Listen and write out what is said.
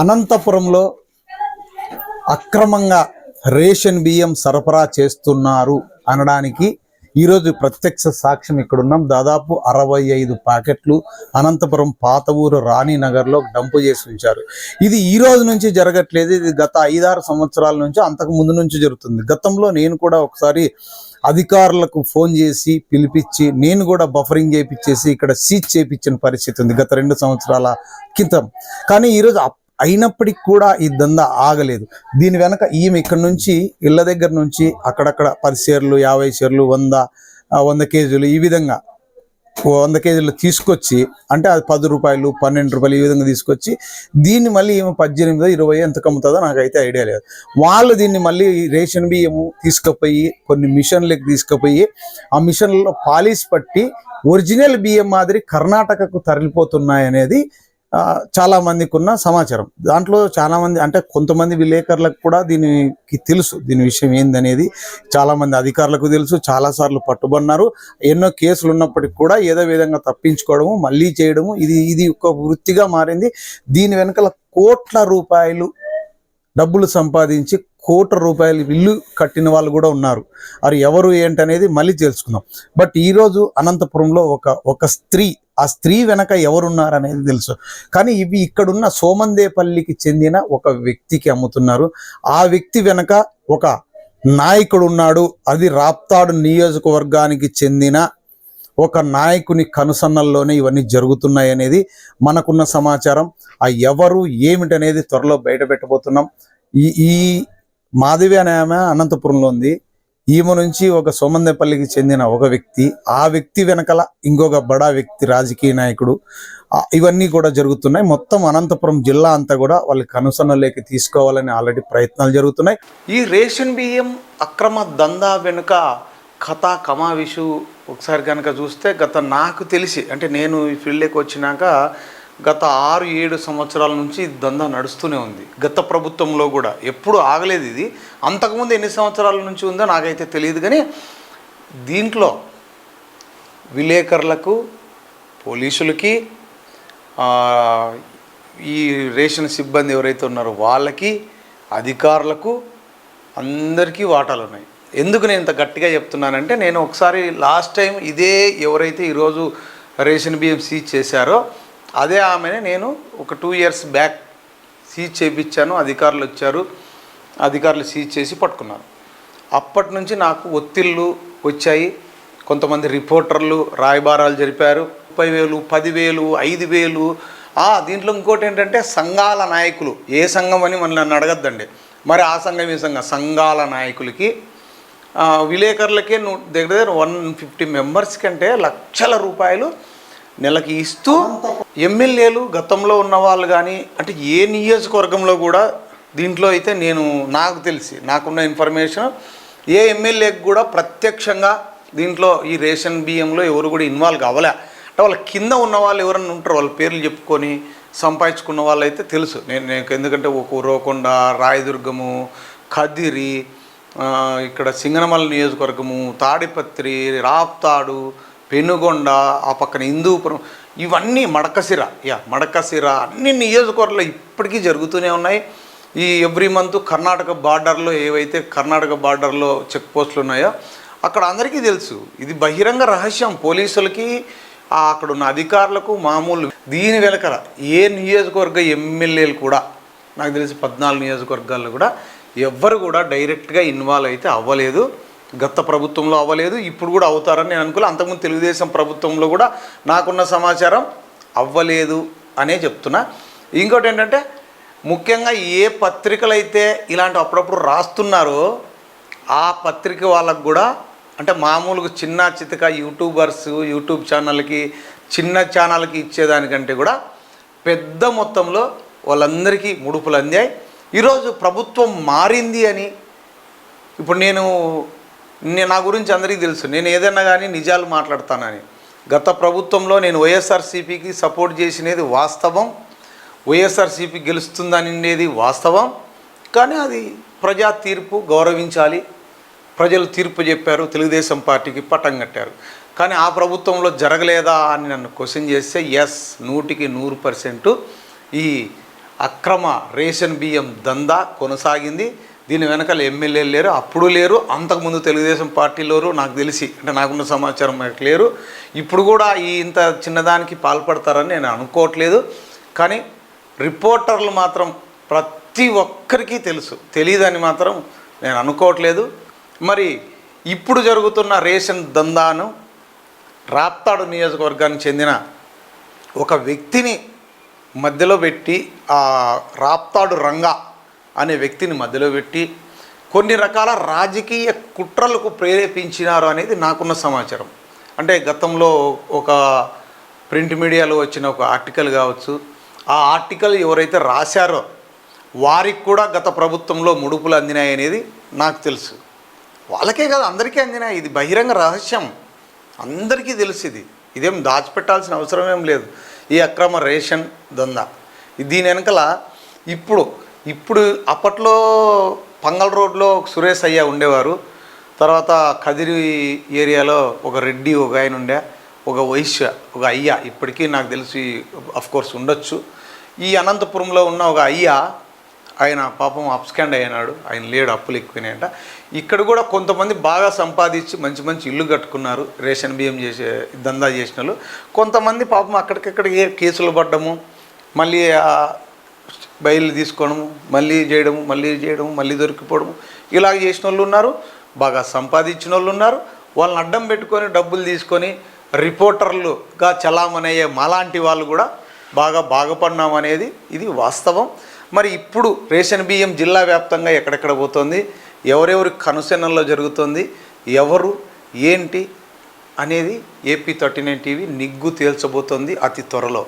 అనంతపురంలో అక్రమంగా రేషన్ బియ్యం సరఫరా చేస్తున్నారు అనడానికి ఈరోజు ప్రత్యక్ష సాక్ష్యం ఇక్కడున్నాం. దాదాపు అరవై ఐదు ప్యాకెట్లు అనంతపురం పాత ఊరు రాణినగర్లో డంపు చేసి ఉంచారు. ఇది ఈ రోజు నుంచి జరగట్లేదు. ఇది గత ఐదారు సంవత్సరాల నుంచి అంతకు ముందు నుంచి జరుగుతుంది. గతంలో నేను కూడా ఒకసారి అధికారులకు ఫోన్ చేసి పిలిపించి నేను కూడా బఫరింగ్ చేయించేసి ఇక్కడ సీజ్ చేయించిన పరిస్థితి ఉంది గత రెండు సంవత్సరాల క్రితం. కానీ ఈరోజు అయినప్పటికీ కూడా ఈ దందా ఆగలేదు. దీని వెనక ఈమె ఇక్కడ నుంచి ఇళ్ళ దగ్గర నుంచి అక్కడక్కడ పది షేర్లు యాభై షేర్లు వంద వంద కేజీలు ఈ విధంగా వంద కేజీలు తీసుకొచ్చి అంటే అది పది రూపాయలు పన్నెండు రూపాయలు ఈ విధంగా తీసుకొచ్చి దీన్ని మళ్ళీ ఏమో పద్దెనిమిదో ఇరవై ఎంత కమ్ముతుందో నాకైతే ఐడియా లేదు. వాళ్ళు దీన్ని మళ్ళీ రేషన్ బియ్యము తీసుకుపోయి కొన్ని మిషన్లకు తీసుకుపోయి ఆ మిషన్లలో పాలిష్ పట్టి ఒరిజినల్ బియ్యం మాదిరి కర్ణాటకకు తరలిపోతున్నాయి అనేది చాలా మందికి ఉన్న సమాచారం. దాంట్లో చాలా మంది అంటే కొంతమంది విలేకరులకు కూడా దీనికి తెలుసు దీని విషయం ఏందనేది. చాలా మంది అధికారులకు తెలుసు చాలా సార్లు పట్టుబడినారు. ఎన్నో కేసులు ఉన్నప్పటికీ కూడా ఏదో విధంగా తప్పించుకోవడము మళ్ళీ చేయడము ఇది ఇది ఒక వృత్తిగా మారింది. దీని వెనకాల కోట్ల రూపాయలు డబ్బులు సంపాదించి కోట్ల రూపాయలు ఇల్లు కట్టిన వాళ్ళు కూడా ఉన్నారు. అది ఎవరు ఏంటనేది మళ్ళీ తెలుసుకుందాం. బట్ ఈరోజు అనంతపురంలో ఒక ఒక స్త్రీ ఆ స్త్రీ వెనక ఎవరున్నారు అనేది తెలుసు. కానీ ఇవి ఇక్కడున్న సోమందేపల్లికి చెందిన ఒక వ్యక్తికి అమ్ముతున్నారు. ఆ వ్యక్తి వెనక ఒక నాయకుడు ఉన్నాడు అది రాప్తాడు నియోజకవర్గానికి చెందిన ఒక నాయకుని కనుసన్నల్లోనే ఇవన్నీ జరుగుతున్నాయి అనేది మనకున్న సమాచారం. ఆ ఎవరు ఏమిటనేది త్వరలో బయట పెట్టబోతున్నాం. ఈ ఈ మాధవి అనే ఆమె అనంతపురంలో ఉంది. ఈమె నుంచి ఒక సోమందేపల్లికి చెందిన ఒక వ్యక్తి ఆ వ్యక్తి వెనకల ఇంకొక బడా వ్యక్తి రాజకీయ నాయకుడు. ఇవన్నీ కూడా జరుగుతున్నాయి. మొత్తం అనంతపురం జిల్లా అంతా కూడా వాళ్ళ కనుసన్నలోకి తీసుకోవాలని ఆల్రెడీ ప్రయత్నాలు జరుగుతున్నాయి. ఈ రేషన్ బియ్యం అక్రమ దందా వెనుక కథ కమావిషు ఒకసారి కనుక చూస్తే గత నాకు తెలిసి అంటే నేను ఈ ఫీల్డ్లోకి వచ్చినాక గత ఆరు ఏడు సంవత్సరాల నుంచి ఈ దందా నడుస్తూనే ఉంది. గత ప్రభుత్వంలో కూడా. ఎప్పుడు ఆగలేదు ఇది. అంతకుముందు ఎన్ని సంవత్సరాల నుంచి ఉందో నాకైతే తెలియదు కానీ దీంట్లో విలేకరులకు పోలీసులకి ఈ రేషన్ సిబ్బంది ఎవరైతే ఉన్నారో వాళ్ళకి అధికారులకు అందరికీ వాటాలు ఉన్నాయి. ఎందుకు నేను ఇంత గట్టిగా చెప్తున్నానంటే నేను ఒకసారి లాస్ట్ టైం ఇదే ఎవరైతే ఈరోజు రేషన్ బియ్యం సీజ్ చేశారో అదే ఆమెనే నేను ఒక టూ ఇయర్స్ బ్యాక్ సీజ్ చేయించాను అధికారులు వచ్చారు. అధికారులు సీజ్ చేసి పట్టుకున్నారు. అప్పటి నుంచి నాకు ఒత్తిళ్ళు వచ్చాయి. కొంతమంది రిపోర్టర్లు రాయబారాలు జరిపారు. ముప్పై వేలు పదివేలు ఐదు వేలు. దీంట్లో ఇంకోటి ఏంటంటే సంఘాల నాయకులు. ఏ సంఘం అని మన నన్ను అడగద్దండి. మరి ఆ సంఘం ఈ సంఘం? సంఘాల నాయకులకి. విలేకరులకే నువ్వు దగ్గర దగ్గర వన్ ఫిఫ్టీ మెంబర్స్ కంటే లక్షల రూపాయలు నెలకి ఇస్తూ ఎమ్మెల్యేలు గతంలో ఉన్న వాళ్ళు కానీ అంటే ఏ నియోజకవర్గంలో కూడా దీంట్లో అయితే నేను నాకు తెలిసి నాకున్న ఇన్ఫర్మేషన్ ఏ ఎమ్మెల్యేకి కూడా ప్రత్యక్షంగా దీంట్లో ఈ రేషన్ బియ్యంలో ఎవరు కూడా ఇన్వాల్వ్ అవ్వలే. అంటే వాళ్ళ కింద ఉన్న వాళ్ళు ఎవరన్నా ఉంటారు వాళ్ళ పేర్లు చెప్పుకొని సంపాదించుకున్న వాళ్ళు అయితే తెలుసు. నేను నేను ఎందుకంటే ఒక రోకొండ రాయదుర్గము కదిరి ఇక్కడ సింగనమల నియోజకవర్గము తాడిపత్రి రాప్తాడు పెనుగొండ ఆ పక్కన హిందూపురం ఇవన్నీ మడకసిర యా మడకసిర అన్ని నియోజకవర్గాలు ఇప్పటికీ జరుగుతూనే ఉన్నాయి. ఈ ఎవ్రీ మంత్ కర్ణాటక బార్డర్లో ఏవైతే కర్ణాటక బార్డర్లో చెక్ పోస్టులు ఉన్నాయో అక్కడ అందరికీ తెలుసు. ఇది బహిరంగ రహస్యం. పోలీసులకి అక్కడ ఉన్న అధికారులకు మామూలు దీని వెనకల ఏ నియోజకవర్గ ఎమ్మెల్యేలు కూడా నాకు తెలిసి పద్నాలుగు నియోజకవర్గాల్లో కూడా ఎవ్వరు కూడా డైరెక్ట్గా ఇన్వాల్వ్ అయితే అవ్వలేదు. గత ప్రభుత్వంలో అవ్వలేదు ఇప్పుడు కూడా అవుతారని నేను అనుకోలే. అంతకుముందు తెలుగుదేశం ప్రభుత్వంలో కూడా నాకున్న సమాచారం అవ్వలేదు అనే చెప్తున్నా. ఇంకోటి ఏంటంటే ముఖ్యంగా ఏ పత్రికలు అయితే ఇలాంటి అప్పుడప్పుడు రాస్తున్నారో ఆ పత్రిక వాళ్ళకు కూడా అంటే మామూలుగా చిన్న చితక యూట్యూబర్స్ యూట్యూబ్ ఛానల్కి చిన్న ఛానల్కి ఇచ్చేదానికంటే కూడా పెద్ద మొత్తంలో వాళ్ళందరికీ ముడుపులు అందాయి. ఈరోజు ప్రభుత్వం మారింది అని ఇప్పుడు నేను నే- నా గురించి అందరికీ తెలుసు. నేను ఏదైనా కానీ నిజాలు మాట్లాడతానని. గత ప్రభుత్వంలో నేను వైఎస్ఆర్సీపీకి సపోర్ట్ చేసినది వాస్తవం. వైఎస్ఆర్సీపీ గెలుస్తుందనేది వాస్తవం. కానీ అది ప్రజా తీర్పు గౌరవించాలి. ప్రజలు తీర్పు చెప్పారు. తెలుగుదేశం పార్టీకి పట్టం కట్టారు. కానీ ఆ ప్రభుత్వంలో జరగలేదా అని నన్ను క్వశ్చన్ చేస్తే ఎస్ నూటికి నూరు పర్సెంట్ ఈ అక్రమ రేషన్ బియ్యం దందా కొనసాగింది. దీని వెనకాల ఎమ్మెల్యేలు లేరు అప్పుడు లేరు అంతకుముందు తెలుగుదేశం పార్టీలోరు నాకు తెలిసి అంటే నాకున్న సమాచారం నాకు లేరు. ఇప్పుడు కూడా ఈ ఇంత చిన్నదానికి పాల్పడతారని నేను అనుకోవట్లేదు. కానీ రిపోర్టర్లు మాత్రం ప్రతి ఒక్కరికి తెలుసు తెలియదని మాత్రం నేను అనుకోవట్లేదు. మరి ఇప్పుడు జరుగుతున్న రేషన్ దందాను రాప్తాడు నియోజకవర్గానికి చెందిన ఒక వ్యక్తిని మధ్యలో పెట్టి ఆ రాప్తాడు రంగా అనే వ్యక్తిని మధ్యలో పెట్టి కొన్ని రకాల రాజకీయ కుట్రలకు ప్రేరేపించినారు అనేది నాకున్న సమాచారం. అంటే గతంలో ఒక ప్రింట్ మీడియాలో వచ్చిన ఒక ఆర్టికల్ కావచ్చు ఆ ఆర్టికల్ ఎవరైతే రాశారో వారికి కూడా గత ప్రభుత్వంలో ముడుపులు అందినాయి అనేది నాకు తెలుసు. వాళ్ళకే కాదు అందరికీ అందినాయి. ఇది బహిరంగ రహస్యం. అందరికీ తెలుసు ఇది. ఇదేం దాచిపెట్టాల్సిన అవసరం ఏం లేదు. ఈ అక్రమ రేషన్ దందా. దీని వెనకల ఇప్పుడు ఇప్పుడు అప్పట్లో పంగల్ రోడ్లో ఒక సురేష్ అయ్య ఉండేవారు. తర్వాత కదిరి ఏరియాలో ఒక రెడ్డి ఒక ఆయన ఉండే ఒక వైశ్య ఒక అయ్య ఇప్పటికీ నాకు తెలిసి కోర్స్ ఉండొచ్చు. ఈ అనంతపురంలో ఉన్న ఒక అయ్య ఆయన పాపం అప్స్కాండ్ అయినాడు. ఆయన లేడు అప్పులు ఎక్కువైనాయంట. ఇక్కడ కూడా కొంతమంది బాగా సంపాదించి మంచి మంచి ఇల్లు కట్టుకున్నారు. రేషన్ బియ్యం చేసే దందా చేసిన కొంతమంది పాపం అక్కడికక్కడ కేసులు పడ్డము. మళ్ళీ బయలు తీసుకోవడము మళ్ళీ చేయడము మళ్ళీ చేయడము మళ్ళీ దొరికిపోవడము. ఇలాగ చేసిన వాళ్ళు ఉన్నారు బాగా సంపాదించిన వాళ్ళు ఉన్నారు. వాళ్ళని అడ్డం పెట్టుకొని డబ్బులు తీసుకొని రిపోర్టర్లుగా చలామణయ్యే మాలాంటి వాళ్ళు కూడా బాగా బాగుపడినాం అనేది ఇది వాస్తవం. మరి ఇప్పుడు రేషన్ బియ్యం జిల్లా వ్యాప్తంగా ఎక్కడెక్కడ పోతుంది? ఎవరెవరి కనుసెనల్లో జరుగుతుంది? ఎవరు ఏంటి అనేది ఏపీ థర్టీ నైన్ టీవీ నిగ్గు తేల్చబోతోంది అతి త్వరలో.